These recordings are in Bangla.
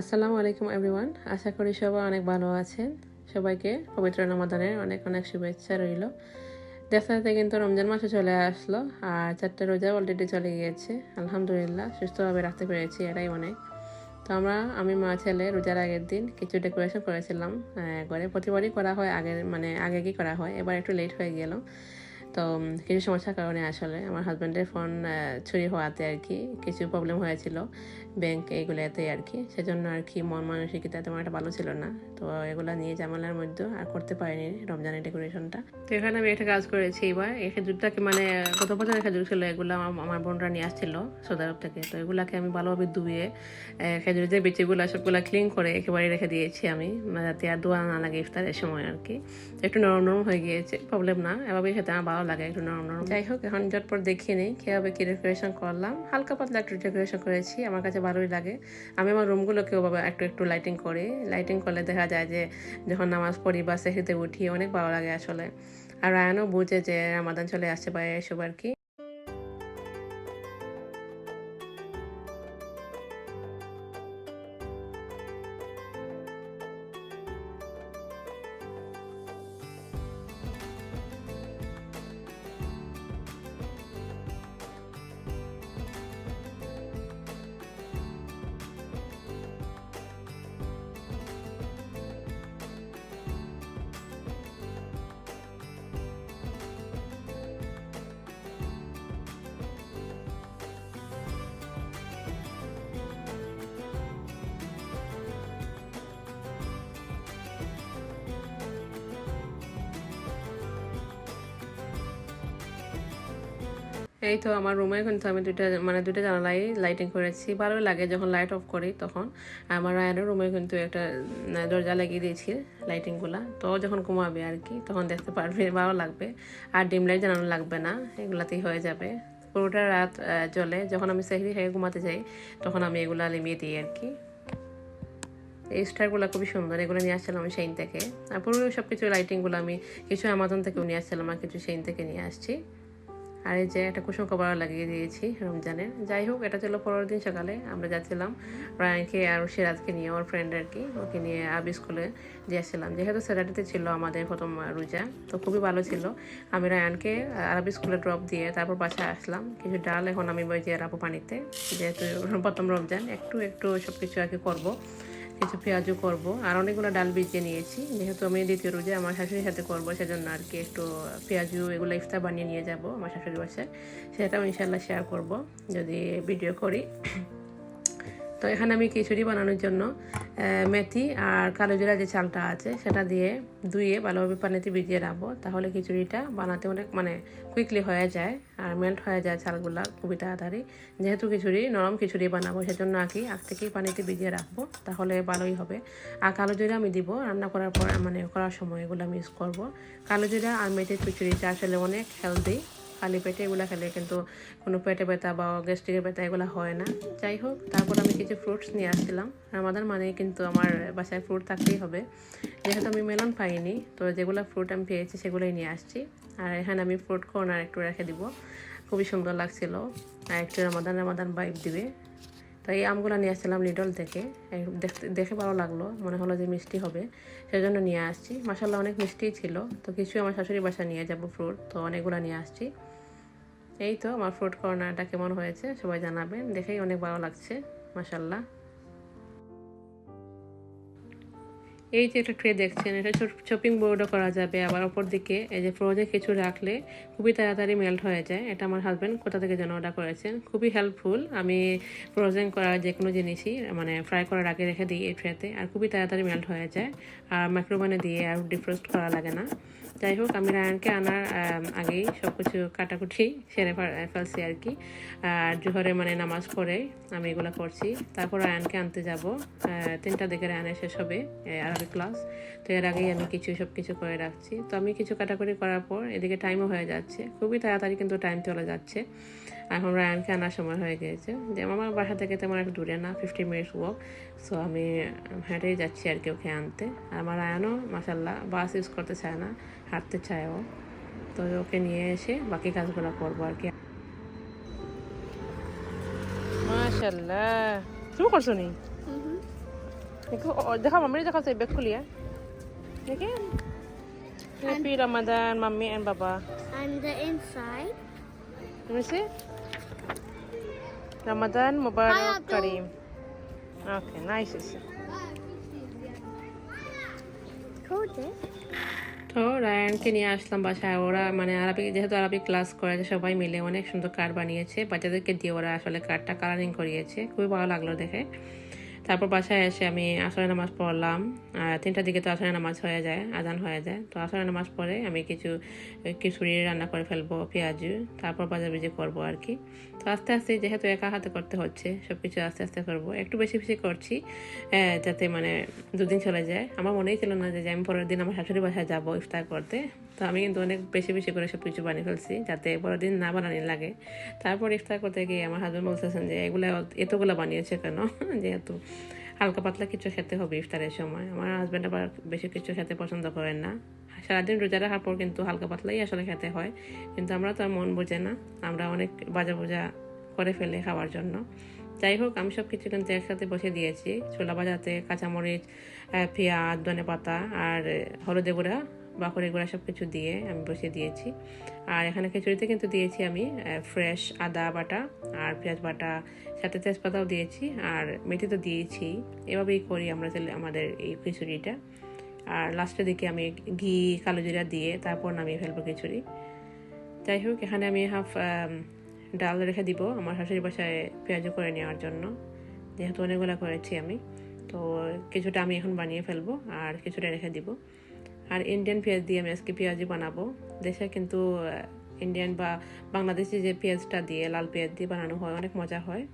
আসসালামু আলাইকুম এভরিওয়ান আশা করি সবাই অনেক ভালো আছেন। সবাইকে পবিত্র রমাদানের অনেক অনেক শুভেচ্ছা রইল। দেখতে দেখতে কিন্তু রমজান মাসে চলে আসলো, আর চারটে রোজা অলরেডি চলে গিয়েছে। আলহামদুলিল্লাহ, সুস্থভাবে রাখতে পেরেছি এটাই অনেক। তো আমরা, আমি, মা, ছেলে, রোজার আগের দিন কিছু ডেকোরেশন করেছিলাম। ঘরে প্রতিবারই করা হয় আগের মানে আগে কি করা হয়, এবার একটু লেট হয়ে গেল। তো কিছু সমস্যার কারণে আসলে আমার হাজব্যান্ডের ফোন চুরি হওয়াতে আর কি কিছু প্রবলেম হয়েছিল। ব্যাংক এইগুলোতে আর কি সেজন্য আর কি মন মানসিকতা তেমন একটা ভালো ছিল না। তো এগুলো নিয়ে জামালার মধ্যে আর করতে পারিনি রমজানের ডেকোরেশনটা। তো এখানে আমি একটা কাজ করেছি এবার। এই খেজুরটাকে মানে গত বছর খেজুর ছিল, এগুলো আমার বোনরা নিয়ে আসছিল সৌদি আরব থেকে। তো এগুলাকে আমি ভালোভাবে ধুয়ে খেজুরের যে বিচিগুলো, সবগুলো ক্লিন করে একেবারে রেখে দিয়েছি আমি। মানে যাতে আর দোয়া না লাগে ইফতারের সময় আর কি একটু নরম নরম হয়ে গিয়েছে প্রবলেম না। এভাবে খেতে আমার ভালো লাগে, একটু নরম নরম যাই হোক, এখন ঝটপট দেখিয়ে নেই, কীভাবে কী ডেকোরেশন করলাম। হালকা পাতলা একটু ডেকোরেশন করেছি। আমার কাছে ভালোই লাগে। আমি আমার রুমগুলোকেও বাবা একটু একটু লাইটিং করি। লাইটিং করলে দেখা যায় যে, যখন নামাজ পড়ি বা সেহিতে উঠি, অনেক ভালো লাগে আসলে। আর রায়ানও বুঝে যে আমাদের চলে আসছে বা এসব আর কি। এই তো আমার রুমে কিন্তু আমি দুইটা মানে দুইটা জানালাই লাইটিং করেছি। ভালোই লাগে যখন লাইট অফ করি তখন। আমার রায়ানের রুমে কিন্তু একটা দরজা লাগিয়ে দিয়েছি লাইটিংগুলা তো যখন ঘুমাবে আর কি, তখন দেখতে পারবে, ভালো লাগবে। আর ডিম লাইট জানানো লাগবে না, এগুলাতেই হয়ে যাবে। পুরোটা রাত জ্বলে। যখন আমি সেহরি খেয়ে ঘুমাতে যাই, তখন আমি এগুলা লিমিয়ে দিই আর কি। এই স্টারগুলো খুবই সুন্দর, এগুলো নিয়ে আসছিলাম আমি সেইন থেকে। আর পুরো সব কিছু লাইটিংগুলো আমি কিছু অ্যামাজন থেকেও নিয়ে আসছিলাম, আর কিছু সেইন থেকে নিয়ে আসছি। আর এই যে একটা কুসুম লাগিয়ে দিয়েছি রমজানের যাই হোক, এটা ছিল পরের দিন সকালে। আমরা যাচ্ছিলাম রায়নকে আর সিরাজকে নিয়ে আমার ফ্রেন্ড আর কি ওকে নিয়ে আবি স্কুলে দিয়েছিলাম যেহেতু স্যাটারডেতে ছিল আমাদের প্রথম রোজা, তো খুবই ভালো ছিল। আমি রায়ানকে আরবি স্কুলে ড্রপ দিয়ে তারপর বাসায় আসলাম। কিছু ডাল এখন আমি বই দিয়ে রাখব পানিতে। যেহেতু প্রথম রমজান, একটু একটু সব কিছু আর কি করব। কিছু পেঁয়াজও করব। আর অনেকগুলো ডাল ভিজিয়ে নিয়েছি। যেহেতু আমি দ্বিতীয় রোজে আমার শাশুড়ির সাথে করব, সেজন্য আর কি একটু পেঁয়াজু এগুলো ইফতার বানিয়ে নিয়ে যাব আমার শাশুড়ি বাসায়। সেটাও ইনশাল্লাহ শেয়ার করব। যদি ভিডিও করি। তো এখানে আমি খিচুড়ি বানানোর জন্য মেথি আর কালো জিরা যে চালটা আছে, সেটা দিয়ে ধুয়ে ভালোভাবে পানিতে ভিজিয়ে রাখব। তাহলে খিচুড়িটা বানাতে অনেক মানে কুইকলি হয়ে যায় আর মেল্ট হয়ে যায় চালগুলা খুবই তাড়াতাড়ি। যেহেতু খিচুড়ি, নরম খিচুড়ি বানাবো, সেজন্য আর কি আগ থেকেই পানিতে ভিজিয়ে রাখব, তাহলে ভালোই হবে। আর কালো জিরা আমি দিব, রান্না করার পর মানে করার সময় এগুলো আমি ইউজ করব। কালো জিরা আর মেথির খিচুড়িটা আসলে অনেক হেলদি খালি পেটে এগুলো খেলে কিন্তু কোনো পেটে ব্যথা বা গ্যাস্ট্রিকের ব্যথা এগুলো হয় না। যাই হোক তারপর আমি কিছু ফ্রুটস নিয়ে আসছিলাম। রামাদান মানে কিন্তু আমার বাসায় ফ্রুট থাকতেই হবে। যেহেতু আমি মেলন পাইনি, তো যেগুলো ফ্রুট আমি পেয়েছি সেগুলোই নিয়ে আসছি। আর এখানে আমি ফ্রুট কর্নার একটু রেখে দিব। খুবই সুন্দর লাগছিল। আর একটু রামাদান রামাদান বাইক দিবে। তো এই আমগুলো নিয়ে আসছিলাম লিডল থেকে। দেখতে, দেখে ভালো লাগল। মনে হলো যে মিষ্টি হবে। সেজন্য নিয়ে আসছি। মাসাল্লাহ অনেক মিষ্টিই ছিল। তো কিছু আমার শাশুড়ি বাসা নিয়ে যাব ফ্রুট তো অনেকগুলো নিয়ে আসছি। এই তো আমার ফ্রুট কর্নারটা কেমন হয়েছে? সবাই জানাবেন। দেখেই অনেক ভালো লাগছে মাসাল্লাহ এই যে একটা ট্রে দেখছেন, এটা চপিং বোর্ডও করা যাবে। আবার ওপর দিকে এই যে ফ্রোজে কিছু রাখলে খুবই তাড়াতাড়ি মেল্ট হয়ে যায়। এটা আমার হাজব্যান্ড কোথা থেকে যেন অর্ডার করেছেন। খুবই হেল্পফুল আমি ফ্রোজেন করা যে কোনো জিনিসই মানে ফ্রাই করার আগে রেখে দিই এই ট্রেতে আর খুবই তাড়াতাড়ি মেল্ট হয়ে যায়। আর মাইক্রোওভেনে দিয়ে আর ডিফ্রোস্ট করা লাগে না। যাই হোক, আমি রায়ানকে আনার আগেই সব কিছু কাটাকুটি সেরে ফেল- ফেলছি আর কি। আর জোহরে মানে নামাজ পড়ে আমি এগুলো করছি তারপর রায়ানকে আনতে যাব। তিনটা দিকে রায়ানের শেষ হবে। আরবি ক্লাস। তো এর আগেই আমি কিছু সব কিছু করে রাখছি। তো আমি কিছু কাটাকুটি করার পর এদিকে টাইমও হয়ে যাচ্ছে। খুবই তাড়াতাড়ি কিন্তু টাইম চলে যাচ্ছে। এখন রায়ানকে আনার সময় হয়ে গিয়েছে। যে আমার বাসা থেকে তেমন একটা দূরে না ফিফটি মিনিটস ওয়াক সো আমি হেঁটেই যাচ্ছি আর কি ওকে আনতে। আর আমার রায়ানও মাসাল্লাহ বাস ইউজ করতে চায় না, হাঁটতে চায় ও। তো ওকে নিয়ে এসে বাকি কাজগুলো করব আর কি। মাশাল্লাহ তুমি করছ নি? देखो और देखो मम्मी ने देखो से बैग खुली है देखिए happy Ramzan mummy and papa And the inside. Let me see. Ramadan Mubarak Hayatım. Kareem. Okay, nice. Code তো রায়ানকে নিয়ে আসলাম বাসায় ওরা মানে আরবিক যেহেতু আরবিক ক্লাস করেছে সবাই মিলে অনেক সুন্দর কার্ড বানিয়েছে বাচ্চাদেরকে দিয়ে ওরা আসলে কার্ডটা কালারিং করিয়েছে খুবই ভালো লাগলো দেখে তারপর বাসায় এসে আমি আসরে নামাজ পড়লাম। আর তিনটার দিকে তো আসরে নামাজ হয়ে যায়, আজান হয়ে যায়। তো আসরে নামাজ পড়ে আমি কিছু, খিচুড়ি রান্না করে ফেলব, পেঁয়াজু, তারপর বাজারবিজি করব আর কি। তো আস্তে আস্তে যেহেতু একা হাতে করতে হচ্ছে সব কিছু আস্তে আস্তে করব। একটু বেশি বেশি করছি যাতে মানে দুদিন চলে যায়। আমার মনেই ছিল না যে আমি পরের দিন আমার শাশুড়ি বাসায় যাব ইফতার করতে। তো আমি কিন্তু অনেক বেশি বেশি করে সব কিছু বানিয়ে ফেলছি, যাতে পরের দিন না বানানি লাগে। তারপর ইফতার করতে গিয়ে আমার হাজব্যান্ড বলতেছেন যে, এগুলো এতগুলো বানিয়েছে কেন? যেহেতু হালকা পাতলা কিছু খেতে হবে ইফতারের সময়। আমার হাজব্যান্ড আবার বেশি কিছু খেতে পছন্দ করেন না। সারাদিন রোজা রাখার পর কিন্তু হালকা পাতলাই আসলে খেতে হয়। কিন্তু আমরা তো মন বোঝে না। আমরা অনেক বাজা বোঝা করে ফেলে খাওয়ার জন্য। যাই হোক, আমি সব কিছু কিন্তু একসাথে বসে দিয়েছি। ছোলা ভাজাতে, কাঁচামরিচ পেঁয়াজ ধনে পাতা আর হলদে গুঁড়া বাকরি গুঁড়া সব কিছু দিয়ে আমি বসিয়ে দিয়েছি। আর এখানে খিচুড়িতে কিন্তু দিয়েছি আমি ফ্রেশ আদা বাটা আর পেঁয়াজ বাটা, সাথে তেজপাতাও দিয়েছি আর মেথি তো দিয়েছি। এভাবেই করি আমরা আমাদের এই খিচুড়িটা। আর লাস্টের দিকে আমি ঘি, কালো জিরা দিয়ে তারপর নামিয়ে ফেলব খিচুড়ি। যাই হোক, এখানে আমি হাফ ডাল রেখে দিব আমার শাশুড়ি বাসায় পেঁয়াজও করে নেওয়ার জন্য। যেহেতু অনেকগুলো করেছি আমি, তো কিছুটা আমি এখন বানিয়ে ফেলব আর কিছুটা রেখে দিব। আর ইন্ডিয়ান পেঁয়াজ দিয়ে আমি আজকে পেঁয়াজি বানাবো। দেশে কিন্তু ইন্ডিয়ান বা বাংলাদেশি যে পেঁয়াজটা দিয়ে, লাল পেঁয়াজ দিয়ে বানানো হয়, অনেক মজা হয়।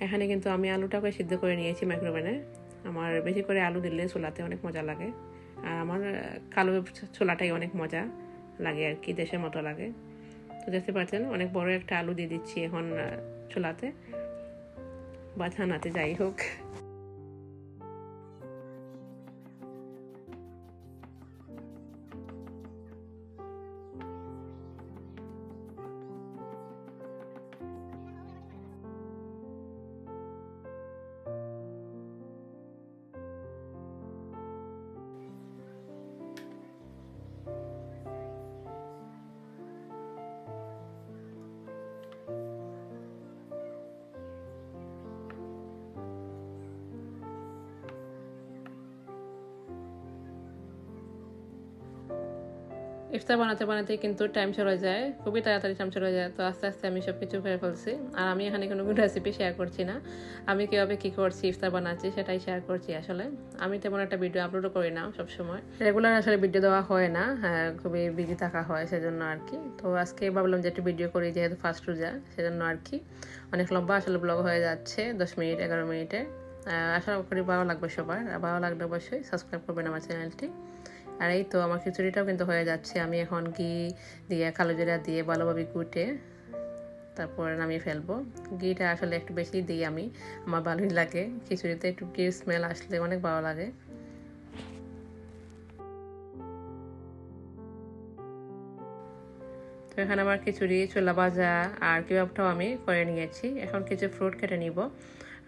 এখানে কিন্তু আমি আলুটাকে সিদ্ধ করে নিয়েছি মাইক্রোওভেনে আমার বেশি করে আলু দিলে ছোলাতে অনেক মজা লাগে। আর আমার কালো ছোলাটাই অনেক মজা লাগে আর কি, দেশের মতো লাগে। তো দেখতে পাচ্ছেন, অনেক বড় একটা আলু দিয়ে দিচ্ছি এখন ছোলাতে। বা ছানাতে যাই হোক। ইফতার বানাতে বানাতে কিন্তু টাইম চলে যায়, খুবই তাড়াতাড়ি টাইম চলে যায়। তো আস্তে আস্তে আমি সব কিছু করে ফেলছি। আর আমি এখানে কোনো কোনো রেসিপি শেয়ার করছি না। আমি কীভাবে কী করছি, ইফতার বানাচ্ছি সেটাই শেয়ার করছি আসলে। আমি তেমন একটা ভিডিও আপলোডও করি না সবসময়। রেগুলার আসলে ভিডিও দেওয়া হয় না হ্যাঁ খুবই বিজি থাকা হয় সেজন্য আর কি। তো আজকে ভাবলাম যে একটু ভিডিও করি, যেহেতু ফার্স্ট রোজা, সেজন্য আর কি। অনেক লম্বা আসলে ব্লগ হয়ে যাচ্ছে, দশ মিনিট, এগারো মিনিটে। আশা করি ভালো লাগবে সবার। ভালো লাগলে অবশ্যই সাবস্ক্রাইব করবেন আমার চ্যানেলটি আর এই তো আমার খিচুড়িটাও কিন্তু হয়ে যাচ্ছে। আমি এখন ঘি দিয়ে, কালো জিরা দিয়ে ভালোভাবে কুটে, তারপর নামিয়ে ফেলব। ঘিটা আসলে একটু বেশি দিই আমি, আমার ভালোই লাগে। খিচুড়িতে একটু ঘির স্মেল আসলে অনেক ভালো লাগে। তো এখানে আমার খিচুড়ি, ছোলা ভাজা আর কিবাবটাও আমি করে নিয়েছি। এখন কিছু ফ্রুট কেটে নিব।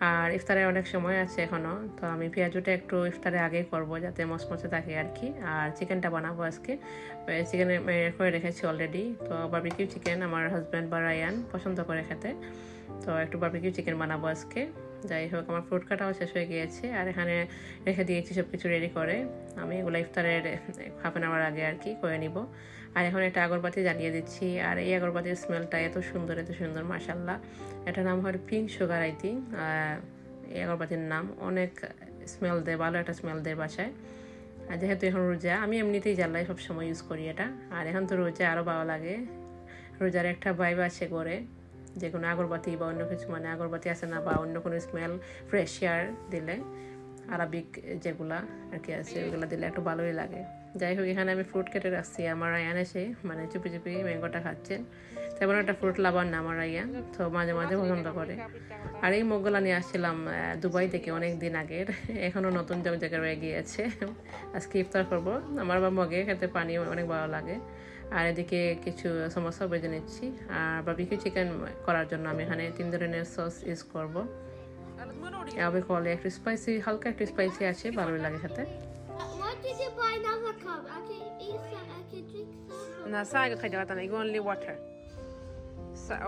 আর ইফতারের অনেক সময় আছে এখনও তো আমি পেঁয়াজুটা একটু ইফতারের আগেই করব যাতে মচমচে থাকে আর কি। আর চিকেনটা বানাবো আজকে। চিকেন ম্যারিনেট করে রেখেছি অলরেডি তো বার্বিকিউ চিকেন আমার হাজব্যান্ড বা রায়ান পছন্দ করে খেতে। তো একটু বার্বিকিউ চিকেন বানাবো আজকে। যাই হোক, আমার ফ্রুট কাটাও শেষ হয়ে গিয়েছে আর এখানে রেখে দিয়েছি সব কিছু রেডি করে। আমি এগুলো ইফতারের হাফ অ্যান আওয়ার আগে আর কি করে নিব। আর এখন একটা আগরবাতি জ্বালিয়ে দিচ্ছি। আর এই আগরবাতির স্মেলটা এত সুন্দর এত সুন্দর মাসাল্লাহ এটার নাম হয় পিঙ্ক সুগার আই থিঙ্ক এই আগরবাতির নাম অনেক স্মেল দেয়, ভালো একটা স্মেল দেয় বাসায়। আর যেহেতু এখন রোজা, আমি এমনিতেই জ্বালাই সবসময় ইউজ করি এটা। আর এখন তো রোজা আরও ভালো লাগে। রোজার একটা ভাইব আছে করে যে কোনো আগরবাতি বা অন্য কিছু মানে আগরবাতি আছে না বা অন্য কোনো স্মেল ফ্রেশ এয়ার দিলে, আরবিক যেগুলা আর কি আছে ওগুলো দিলে একটু ভালোই লাগে। যাই হোক, এখানে আমি ফ্রুট কেটে রাখছি। আমার আয়ান এসে মানে চুপি চুপি ম্যাঙ্গোটা খাচ্ছেন তেমন একটা ফ্রুট লাভার না আমার আয়ান তো মাঝে মাঝে পছন্দ করে। আর এই মগগুলা নিয়ে আসছিলাম দুবাই থেকে অনেক দিন আগের। এখনও নতুন জগ জায়গায় রয়ে গিয়েছে। আজকে ইফতার করব। আমার বা মগে খেতে পানি অনেক ভালো লাগে। আর এদিকে কিছু সমস্যা বেজে নিচ্ছি। আর বাবিকিউ চিকেন করার জন্য আমি এখানে তিন ধরনের সস ইউজ করব। এভাবে করলে একটু স্পাইসি হালকা একটু স্পাইসি আছে ভালোই লাগে খেতে। Some. না চা আগে খাইতে পারতাম না এগুলো অনলি ওয়াটার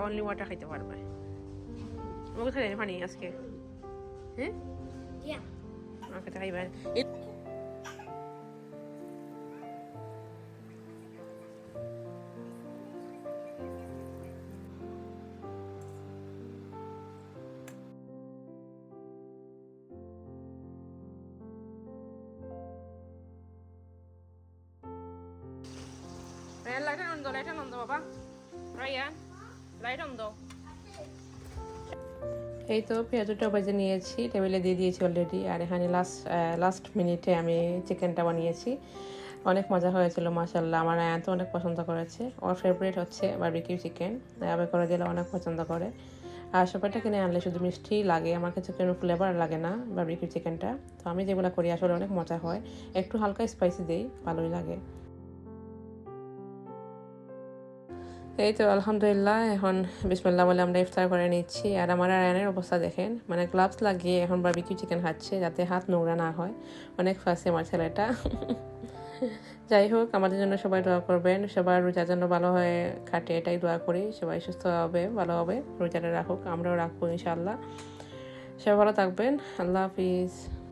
অনলি ওয়াটার খাইতে পারবে। ওকে খাই পানি আজকে? হ্যাঁ. ওকে খাইবেন On on Ryan, light on এই তো পেঁয়াজটা ভেজে নিয়েছি টেবিলে দিয়ে দিয়েছি অলরেডি আর এখানে লাস্ট লাস্ট মিনিটে আমি চিকেনটা বানিয়েছি। অনেক মজা হয়েছিল মাসাল্লাহ আমার তো অনেক পছন্দ করেছে। ওর ফেভারিট হচ্ছে বারবিকিউ চিকেন এভাবে করে দিলে অনেক পছন্দ করে। আর সবাইটা কিনে আনলে শুধু মিষ্টি লাগে আমার কাছে কোনো ফ্লেভার লাগে না বারবিকিউ চিকেনটা তো আমি যেগুলো করি আসলে অনেক মজা হয়। একটু হালকা স্পাইসি দিই ভালোই লাগে। এই তো আলহামদুলিল্লাহ, এখন বিসমিল্লাহ বলে আমরা ইফতার করে নিচ্ছি। আর আমার আয়নের অবস্থা দেখেন মানে গ্লাভস লাগিয়ে এখন বারবিকিউ চিকেন খাচ্ছে যাতে হাত নোংরা না হয়। অনেক ফাঁসি আমার ছেলেটা। যাই হোক, আমাদের জন্য সবাই দোয়া করবেন, সবার রোজার জন্য ভালো হয়ে কাটে এটাই দোয়া করি। সবাই সুস্থ হবে, ভালো হবে, রোজাটা রাখুক, আমরাও রাখব ইনশাআল্লাহ। সবাই ভালো থাকবেন, আল্লাহ হাফিজ।